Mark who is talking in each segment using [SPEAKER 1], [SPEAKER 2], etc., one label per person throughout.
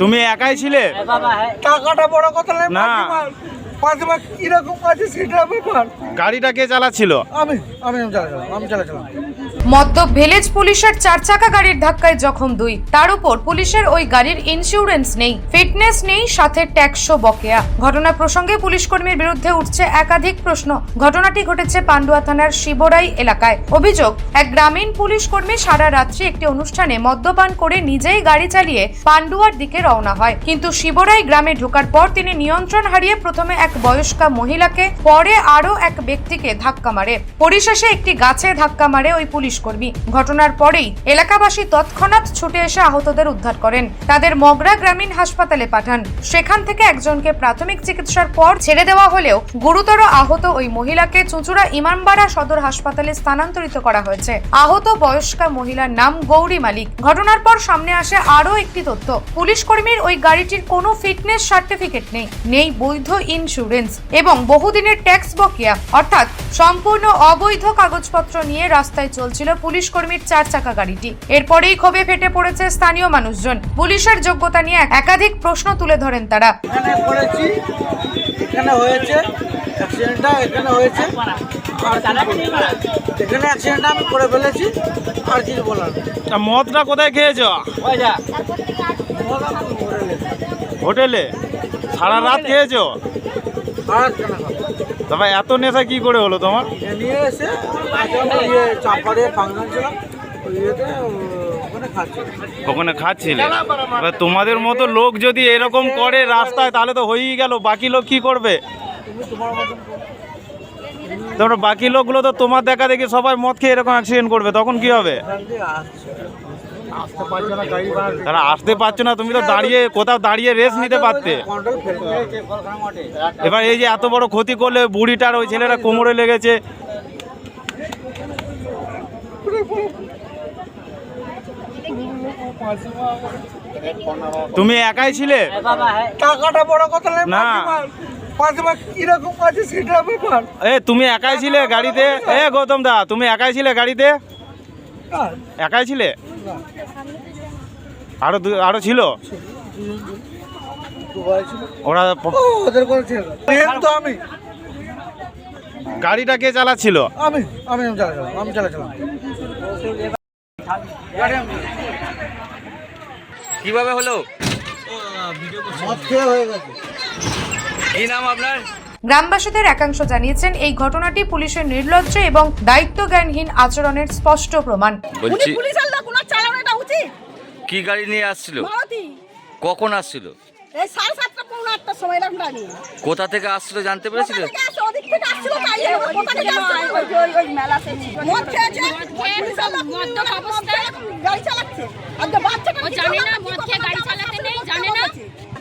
[SPEAKER 1] তুমি একাই ছিলে?
[SPEAKER 2] টাকাটা বড় কথা
[SPEAKER 1] না।
[SPEAKER 2] আছে সেটা ব্যাপার।
[SPEAKER 1] গাড়িটা কে চালাচ্ছিল?
[SPEAKER 2] আমি আমি চালাচ্ছিলাম আমি চালাচ্ছিলাম।
[SPEAKER 3] মদ্যপ ভিলেজ পুলিশের চার চাকা গাড়ির ধাক্কায় জখম দুই। তার উপর পুলিশের ওই গাড়ির ইন্স্যুরেন্স নেই। ফিটনেস নেই, সাথে ট্যাক্সও বকেয়া। ঘটনা প্রসঙ্গে পুলিশ কর্মীর বিরুদ্ধে উঠছে একাধিক প্রশ্ন। ঘটনাটি ঘটেছে পান্ডুয়া থানার শিবরাই এলাকায়। অভিযোগ, এক গ্রামীণ পুলিশ কর্মী সারা রাত্রি একটি অনুষ্ঠানে মদ্যপান করে নিজেই গাড়ি চালিয়ে পান্ডুয়ার দিকে রওনা হয়। কিন্তু শিবরাই গ্রামে ঢোকার পর তিনি নিয়ন্ত্রণ হারিয়ে প্রথমে এক বয়স্কা মহিলাকে, পরে আরও এক ব্যক্তিকে ধাক্কা মারে। পরিশেষে একটি গাছে ধাক্কা মারে ওই পুলিশ কর্মী ঘটনার পরেই এলাকাবাসী তৎক্ষণাৎ ছুটে এসে আহতদের উদ্ধার করেন। তাদের মগরা গ্রামীণ হাসপাতালে পাঠান। সেখান থেকে একজনকে প্রাথমিক চিকিৎসার পর ছেড়ে দেওয়া হলেও গুরুতর আহত ওই মহিলাকে চুঁচুড়া ইমামবাড়া সদর হাসপাতালে স্থানান্তরিত করা হয়েছে। আহত বয়স্কা মহিলার নাম গৌরী মালিক। ঘটনার পর সামনে আসে আরও একটি তথ্য। পুলিশ কর্মীর ওই গাড়িটির কোনো ফিটনেস সার্টিফিকেট নেই। নেই বৈধ ইন্স্যুরেন্স এবং বহুদিনের ট্যাক্স বকেয়া। অর্থাৎ সম্পূর্ণ অবৈধ কাগজপত্র নিয়ে রাস্তায় চলছিল পুলিশ কর্মীর চার চাকা গাড়িটি। এরপরেই ক্ষোভে ফেটে পড়েছে স্থানীয় মানুষজন। পুলিশের যোগ্যতা নিয়ে একাধিক প্রশ্ন তুলে ধরেন তারা।
[SPEAKER 2] এখানে করেছি এখানে হয়েছে অ্যাক্সিডেন্টটা এখানে হয়েছে আর এখানে অ্যাক্সিডেন্টটা আমি করে ফেলেছি আর কিছু বলার
[SPEAKER 1] তা মদটা কোথায় খেয়েছো। হোটেলে? সারা রাত খেয়েছো?
[SPEAKER 2] আর কেন খাব?
[SPEAKER 1] তবে এত নেশা কি করে হলো তোমার?
[SPEAKER 2] নিয়ে এসে ফাংশন ছিল ওখানে খাচ্ছি
[SPEAKER 1] ওখানে খাচ্ছিলে? এবার তোমাদের মতো লোক যদি এরকম করে রাস্তায় তাহলে তো হয়েই গেল। বাকি লোক কি করবে?
[SPEAKER 2] তোমার
[SPEAKER 1] তোমরা বাকি লোকগুলো তো তোমার দেখা দেখি সবাই মদ খেয়ে এরকম অ্যাক্সিডেন্ট করবে তখন কি হবে? তারা আসতে পারছ না তুমি তো দাঁড়িয়ে কোথাও দাঁড়িয়ে রেস্ট নিতে পারতে। এবার এই যে এত বড় ক্ষতি করলে বুড়িটার ওই ছেলেরা কোমরে লেগেছে। তুমি একাই ছিলে?
[SPEAKER 2] টাকাটা বড় কথা
[SPEAKER 1] না। এ তুমি একাই ছিলে গাড়িতে? এ গৌতম দা তুমি একাই ছিলে গাড়িতে? একাই ছিলে? আরও আরও ছিল? ওরা
[SPEAKER 2] ও, ওদের করে ছিল। ট্রেন তো আমি।
[SPEAKER 1] গাড়িটা কে চালাচ্ছিল?
[SPEAKER 2] আমি আমি আমি চালাচ্ছিলাম আমি চালাচ্ছিলাম।
[SPEAKER 4] কীভাবে হলো?
[SPEAKER 2] মদ খেয়ে হয়ে গেছে।
[SPEAKER 4] কি নাম আপনার?
[SPEAKER 3] গ্রামবাসীদের একাংশ জানিয়েছেন এই ঘটনাটি পুলিশের নির্লজ্জ এবং দায়িত্বজ্ঞানহীন আচরণের স্পষ্ট প্রমাণ।
[SPEAKER 4] বলছি কি গাড়ি নিয়ে আসছিল? কখন আসছিল? কোথা থেকে আসছিল জানতে পেরেছিলে?
[SPEAKER 5] জানে না মদ খেয়ে গাড়ি চালাতে নেই জানে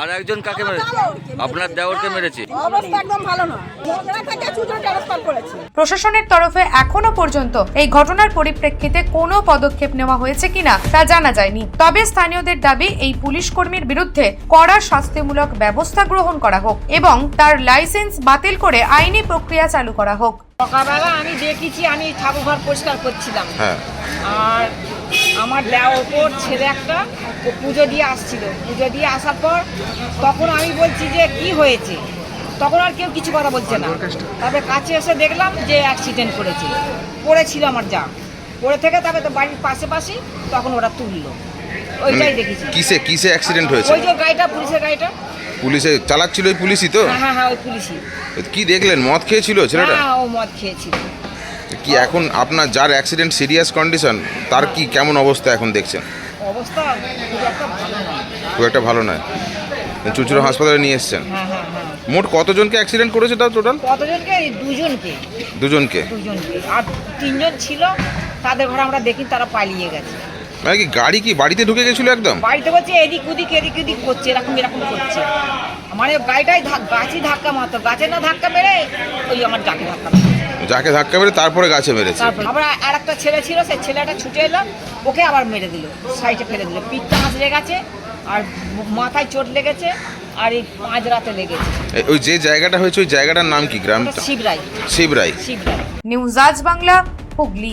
[SPEAKER 4] আর একজন কাকে মেরেছে? আপনার দেওরকে মেরেছে।
[SPEAKER 5] অবস্থা একদম ভালো না মগরা থেকে চুজো ট্রান্সফার করেছে।
[SPEAKER 3] প্রশাসনের তরফে এখনও পর্যন্ত এই ঘটনার পরিপ্রেক্ষিতে কোনো পদক্ষেপ নেওয়া হয়েছে কিনা তা জানা যায়নি। তবে স্থানীয়দের দাবি এই পুলিশ কর্মীর বিরুদ্ধে কড়া শাস্তিমূলক ব্যবস্থা গ্রহণ করা হোক এবং তার লাইসেন্স বাতিল করে আইনি প্রক্রিয়া চালু করা হোক।
[SPEAKER 6] সকালবেলা আমি দেখেছি আমি ঠাকুর ঘর পরিষ্কার করছিলাম।
[SPEAKER 4] হ্যাঁ।
[SPEAKER 6] আর আমার ওপর ছেলে একটা পুজো দিয়ে আসছিল। পুজো দিয়ে আসার পর তখন আমি বলছি যে কি হয়েছে? তখন আর কেউ কিছু কথা বলছে না। তবে কাছে এসে দেখলাম যে অ্যাক্সিডেন্ট করেছে। পড়েছিল আমার যা। পড়ে থেকে তবে তো বাড়ির পাশে পাশে তখন ওরা তুললো। ওইটাই দেখেছি।
[SPEAKER 7] কিসে কিসে অ্যাক্সিডেন্ট হয়েছে?
[SPEAKER 6] ওই যে গাড়িটা পুলিশের গাড়িটা।
[SPEAKER 7] পুলিশে চালাচ্ছিল ওই পুলিশই তো?
[SPEAKER 6] হ্যাঁ হ্যাঁ হ্যাঁ ওই পুলিশই।
[SPEAKER 7] কি দেখলেন? মদ খেয়েছিল ছেলেটা?
[SPEAKER 6] হ্যাঁ ও মদ খেয়েছিল।
[SPEAKER 7] কি এখন আপনার যার অ্যাক্সিডেন্ট সিরিয়াস কন্ডিশন তার কি কেমন অবস্থা এখন দেখছেন?
[SPEAKER 6] অবস্থা খুব একটা ভালো
[SPEAKER 7] নয়। চুচুড়া হাসপাতালে নিয়ে এসছেন।
[SPEAKER 6] হ্যাঁ হ্যাঁ হ্যাঁ।
[SPEAKER 7] মোট কতজনকে অ্যাক্সিডেন্ট করেছে তাও টোটাল
[SPEAKER 6] কতজনকে? দুজনকে।
[SPEAKER 7] দুজনকে।
[SPEAKER 6] আর তিনজন ছিল তাদের ঘরে আমরা দেখি তারা পালিয়ে গেছে।
[SPEAKER 7] মানে কি গাড়ি কি বাড়িতে ঢুকে গেছিল একদম?
[SPEAKER 6] বাড়িতে বলছে এদিক ওদিক এদিক ওদিক করছে এরকম এরকম করছে। মানে গাড়িটাই গাছই ধাক্কা মারতো। গাছে না ধাক্কা মেরে ওই আমার যাকে ধাক্কা মেরেছে।
[SPEAKER 7] যাকে ধাক্কা মেরে তারপরে গাছে মেরেছে।
[SPEAKER 6] তারপর আবার আর একটা ছেলে ছিল সেই ছেলেটা ছুটে এলো ওকে আবার মেরে দিল সাইডে ফেলে দিল। পিঠটা হাসড়ে গেছে আর মাথায় চোট লেগেছে আর এই পাঁচ রাতে লেগেছে।
[SPEAKER 7] ওই যে জায়গাটা হয়েছে ওই জায়গাটার নাম কি গ্রামটা?
[SPEAKER 6] শিবরাই।
[SPEAKER 7] শিবরাই।
[SPEAKER 6] শিবরাই।
[SPEAKER 3] নিউজ আজ বাংলা হুগলি।